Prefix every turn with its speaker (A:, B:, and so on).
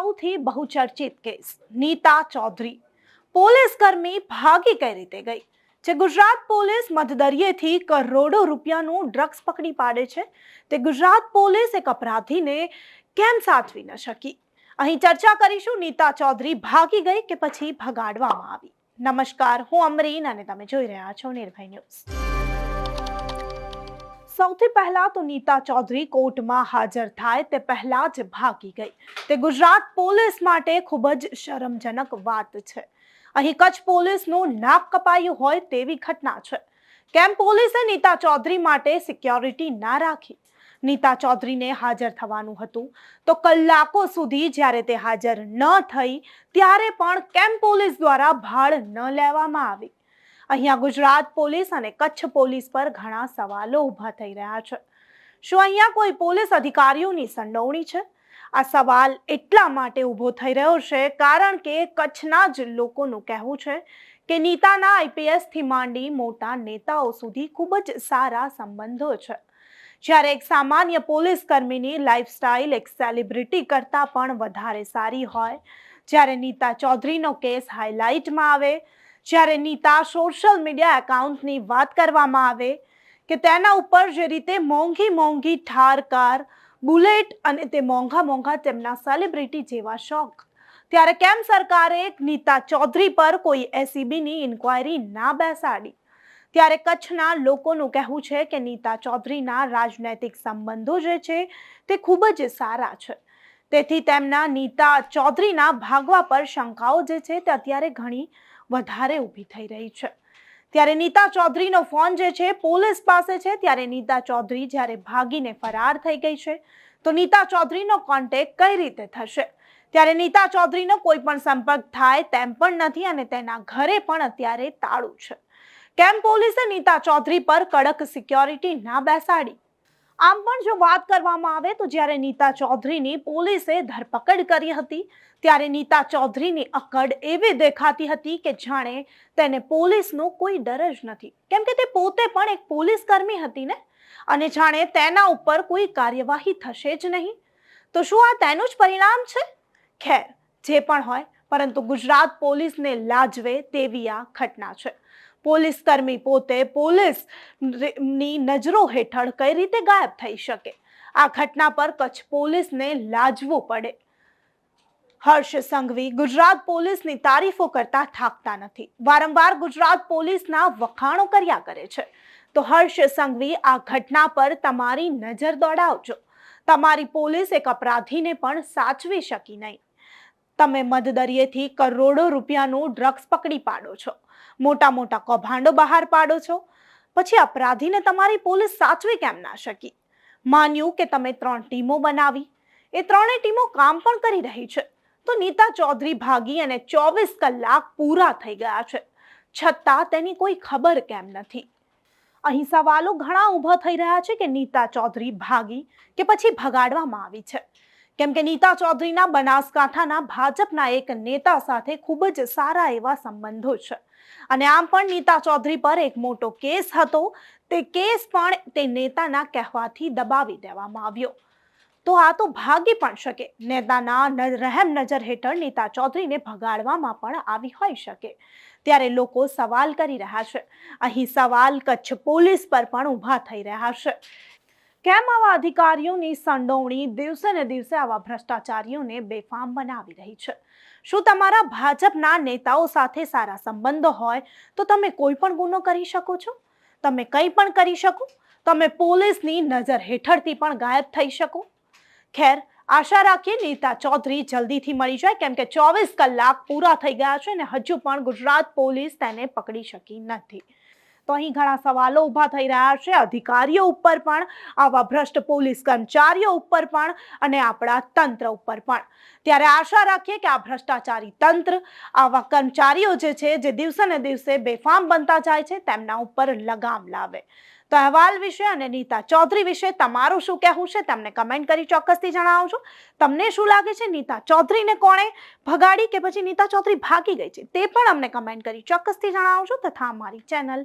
A: સૌથી બહુચર્ચિત case, Nita Chaudhary. Police કર્મી ભાગી કઈ રીતે ગઈ? જે ગુજરાત પોલીસ મધદરિયેથી કરોડો રૂપિયાનું ડ્રગ્સ પકડી પાડે છે, તે ગુજરાત પોલીસ એક અપરાધીને કેમ સાચવી ન શકી? અહીં ચર્ચા કરીશું નીતા ચૌધરી ભાગી ગઈ કે પછી ભગાડવામાં આવી. નમસ્કાર, હું અમરીન અને તમે જોઈ રહ્યા છો નિર્ભય ન્યૂઝ. સૌથી પહેલા તો નીતા ચૌધરી કોર્ટમાં હાજર થાય તે પહેલા જ ભાગી ગઈ. તે ગુજરાત પોલીસ માટે ખૂબ જ શરમજનક વાત છે. અહીં કચ્છ પોલીસનું નાક કપાયું હોય તેવી ઘટના છે. કેમ પોલીસે નીતા ચૌધરી માટે સિક્યોરિટી ના રાખી? નીતા ચૌધરીને હાજર થવાનું હતું તો કલાકો સુધી જ્યારે તે હાજર ન થઈ, ત્યારે પણ કેમ પોલીસ દ્વારા ભાડ ન લેવામાં આવી? અહીંયા ગુજરાત પોલીસ અને કચ્છ પોલીસ પર ઘણા સવાલો ઊભા થઈ રહ્યા છે. શું અહીંયા કોઈ પોલીસ અધિકારીઓની સંડોવણી છે? આ સવાલ એટલા માટે ઊભો થઈ રહ્યો છે કારણ કે કચ્છના જ લોકોનું કહેવું છે કે નીતાના આઈપીએસથી માંડી મોટા નેતાઓ સુધી ખૂબ જ સારા સંબંધો છે. જ્યારે એક સામાન્ય પોલીસ કર્મીની લાઇફસ્ટાઇલ એક સેલિબ્રિટી કરતાં પણ વધારે સારી હોય. જ્યારે નીતા ચૌધરીનો કેસ હાઇલાઇટમાં આવે જ્યારે નીતા સોશિયલ મીડિયા એકાઉન્ટની વાત કરવામાં આવે કે તેના ઉપર જે રીતે મોંઘી મોંઘી ઠાર કાર, બુલેટ અને તે મોંઘા મોંઘા તેમના સેલિબ્રિટી જેવા શોખ. ત્યારે કેમ સરકારે નીતા ચૌધરી પર કોઈ એસીબીની ઇન્ક્વાયરી ના બેસાડી? ત્યારે કચ્છના લોકોનું કહેવું છે કે નીતા ચૌધરીના રાજનૈતિક સંબંધો જે છે તે ખૂબ જ સારા છે. તેથી તેમના નીતા ચૌધરીના ભાગવા પર શંકાઓ જે છે તે અત્યારે ઘણી વધારે ઊભી થઈ રહી છે. ત્યારે નીતા ચૌધરીનો ફોન જે છે, પોલીસ પાસે છે. ત્યારે નીતા ચૌધરી જ્યારે ભાગીને ફરાર થઈ ગઈ છે, તો નીતા ચૌધરીનો કોન્ટેક્ટ કઈ રીતે થશે? ત્યારે નીતા ચૌધરીનો કોઈ પણ સંપર્ક થાય તેમ પણ નથી અને તેના ઘરે પણ અત્યારે તાળું છે. કેમ પોલીસે નીતા ચૌધરી પર કડક સિક્યોરિટી ના બેસાડી? આમ પણ જો વાત કરવામાં આવે તો જ્યારે નીતા ચૌધરીની પોલીસે ધરપકડ કરી હતી, ત્યારે નીતા ચૌધરીની અકડ એવી દેખાતી હતી કે જાણે તેને પોલીસનો કોઈ ડર જ નથી. કેમ કે તે પોતે પણ એક પોલીસ કર્મી હતી ને? અને જાણે તેના ઉપર કોઈ કાર્યવાહી થશે જ નહીં. તો શું આ તેનું જ પરિણામ છે? ખેર, જે પણ હોય, પરંતુ ગુજરાત પોલીસને લાજવે તેવી આ ઘટના છે. પોલીસ કર્મી પોતે પોલીસની નજરો હેઠળ કઈ રીતે ગાયબ થઈ શકે? આ ઘટના પર કચ્છ પોલીસને લાજવું પડે. હર્ષ સંઘવી, ગુજરાત પોલીસની તારીફો કરતા થાકતા નથી. વારંવાર ગુજરાત પોલીસના વખાણો કર્યા કરે છે. તો હર્ષ સંઘવી, આ ઘટના પર તમારી નજર દોડાવજો. તમારી પોલીસ એક અપરાધીને પણ સાચવી શકી નહીં. તમે મધદરિયેથી કરોડો રૂપિયાનું ડ્રગ્સ પકડી પાડો છો. મોટા મોટા કૌભાંડો બહાર પાડો છો? પછી અપરાધીને તમારી પોલીસ સાચવી કેમ ના શકી? માન્યું કે તમે ત્રણ ટીમો બનાવી. એ ત્રણેય ટીમો કામ પણ કરી રહી છે. તો નીતા ચૌધરી ભાગી અને ચોવીસ કલાક પૂરા થઈ ગયા છે. છતાં તેની કોઈ ખબર કેમ નથી. અહીં સવાલો ઘણા ઊભા થઈ રહ્યા છે કે નીતા ચૌધરી ભાગી કે પછી ભગાડવામાં આવી છે. કેમ કે નીતા ચૌધરીના બનાસકાંઠાના ભાજપના એક નેતા સાથે ખૂબ જ સારા એવા સંબંધો છે. અને આમ પણ નીતા ચૌધરી પર એક મોટો કેસ હતો. તે કેસ પણ તે નેતાના કહેવાથી દબાવી દેવામાં આવ્યો. તો આ તો ભાગી પણ શકે. નેતાના રહેમ નજર હેઠળ નીતા ચૌધરીને ભગાડવામાં પણ આવી હોઈ શકે. ત્યારે લોકો સવાલ કરી રહ્યા છે. અહીં સવાલ કચ્છ પોલીસ પર પણ ઊભા થઈ રહ્યા છે. કેમ આવા અધિકારીઓની સંડોવણી દિવસે ને દિવસે આવા ભ્રષ્ટાચારીઓને બેફામ બનાવી રહી છે? શું તમારા ભાજપના નેતાઓ સાથે સારા સંબંધો હોય તો તમે કોઈ પણ ગુનો કરી શકો છો? તમે કંઈ પણ કરી શકો? તમે પોલીસની નજર હેઠળથી પણ ગાયબ થઈ શકો? ખેર, આશા રાખીએ નીતા ચૌધરી જલ્દીથી મળી જાય કેમ કે ચોવીસ કલાક પૂરા થઈ ગયા છે અને હજુ પણ ગુજરાત પોલીસ તેને પકડી શકી નથી. તો અહીં ઘણા સવાલો ઊભા થઈ રહ્યા છે. અધિકારીઓ ઉપર પણ, આવા ભ્રષ્ટ પોલીસ કર્મચારીઓ ઉપર પણ અને આપણા તંત્ર ઉપર પણ. ત્યારે આશા રાખીએ કે આ ભ્રષ્ટાચારી તંત્ર, આવા કર્મચારીઓ જે છે, જે દિવસે ને દિવસે બેફામ બનતા જાય છે, તેમના ઉપર લગામ લાવે. તો અહેવાલ વિશે અને નીતા ચૌધરી વિશે તમારું શું કહેવું છે? તમને કમેન્ટ કરી ચોક્કસથી જણાવજો. તમને શું લાગે છે? નીતા ચૌધરીને કોણે ભગાડી કે પછી નીતા ચૌધરી ભાગી ગઈ છે? તે પણ અમને કમેન્ટ કરી ચોક્કસથી જણાવજો તથા અમારી ચેનલ